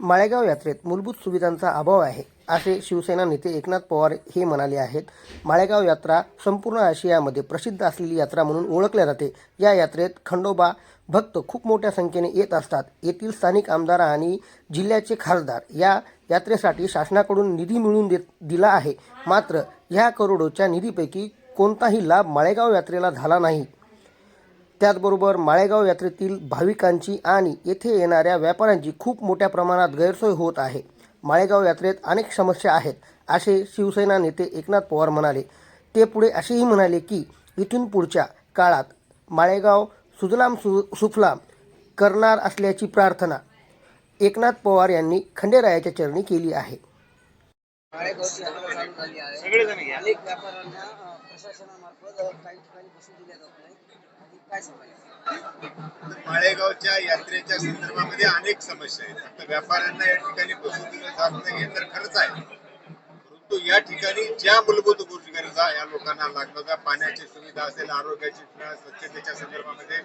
माळेगाव यात्रेत मूलभूत सुविधांचा अभाव आहे असे शिवसेना नेते एकनाथ पवार हे म्हणाले आहेत. माळेगाव यात्रा संपूर्ण आशियामध्ये प्रसिद्ध असलेली यात्रा म्हणून ओळखल्या जाते. या यात्रेत खंडोबा भक्त खूप मोठ्या संख्येने येत असतात. येथील स्थानिक आमदार आणि जिल्ह्याचे खासदार या यात्रेसाठी शासनाकडून निधी मिळवून देत दिला आहे. मात्र ह्या करोडोच्या निधीपैकी कोणताही लाभ माळेगाव यात्रेला झाला नाही. त्याचबरोबर माळेगाव यात्रेतील भाविकांची आणि येथे येणाऱ्या व्यापाऱ्यांची खूप मोठ्या प्रमाणात गैरसोय होत आहे. माळेगाव यात्रेत अनेक समस्या आहेत असे शिवसेना नेते एकनाथ पवार म्हणाले. ते पुढे असेही म्हणाले की इथून पुढच्या काळात माळेगाव सुजलाम सु सुफलाम करणार असल्याची प्रार्थना. एकनाथ पवार यांनी खंडेरायाच्या चरणी केली आहे. अनेक व्यापाऱ्यांना प्रशासनामार्फत काही ठिकाणी दिल्या जात नाही काय सांगायचं माळेगावच्या यात्रेच्या संदर्भामध्ये अनेक समस्या आहेत. फक्त व्यापाऱ्यांना या ठिकाणी बसू दिलं जात नाही हे तर खरंच आहे. परंतु या ठिकाणी ज्या मूलभूत गोष्टी गरजा या लोकांना लागणाऱ्या पाण्याची सुविधा असेल आरोग्याची सुविधा स्वच्छतेच्या संदर्भामध्ये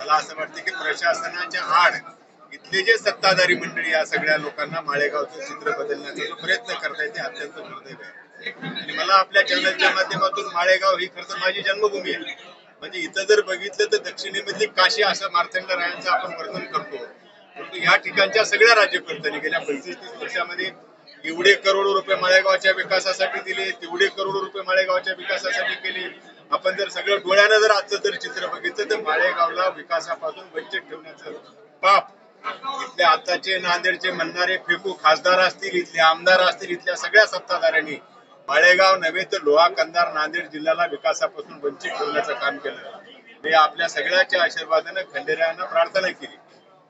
मला असं वाटतं की प्रशासनाच्या आड इथले जे सत्ताधारी मंडळी या सगळ्या लोकांना माळेगावचं चित्र बदलण्याचा जो प्रयत्न करतायत ते अत्यंत दुर्दैव आहे. आणि मला आपल्या चॅनलच्या माध्यमातून माळेगाव ही खरं तर माझी जन्मभूमी आहे. म्हणजे इथं जर बघितलं तर दक्षिणेमधली काशी असं मार्तंड रायांचं आपण वर्णन करतो. परंतु या ठिकाणच्या सगळ्या राज्यकर्त्यांनी गेल्या पंचवीस तीस वर्षामध्ये एवढे करोडो रुपये माळेगावच्या विकासासाठी दिले तेवढे करोडो रुपये माळेगावच्या विकासासाठी केले. आपण जर सगळं डोळ्यानं जर आजचं जर चित्र बघितलं तर माळेगावला विकासापासून वंचित ठेवण्याचं पाप आपले आताचे नांदेडचे म्हणणारे फेकू खासदार असतील इथले आमदार असतील इथल्या सगळ्या सत्ताधाऱ्यांनी माळेगाव नव्हे तर लोहा कंधार नांदेड जिल्ह्याला विकासापासून वंचित ठेवण्याचं काम केलं. मी आपल्या सगळ्याच्या आशीर्वादानं खंडेरायांना प्रार्थना केली.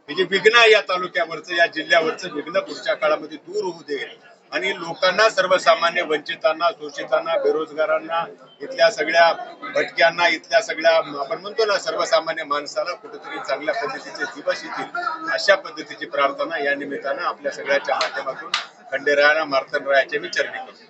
हे जे विघ्न या तालुक्यावरचं या जिल्ह्यावरचं विघ्न पुढच्या काळामध्ये दूर होऊ दे. आणि लोकांना सर्वसामान्य वंचितांना शोषितांना बेरोजगारांना इथल्या सगळ्या भटक्यांना इथल्या सगळ्या आपण म्हणतो ना सर्वसामान्य माणसाला कुठेतरी चांगल्या पद्धतीचे दिवस येतील अशा पद्धतीची प्रार्थना या निमित्तानं आपल्या सगळ्याच्या माध्यमातून खंडेरायाना मार्तनरायाचे मी चरणी करतो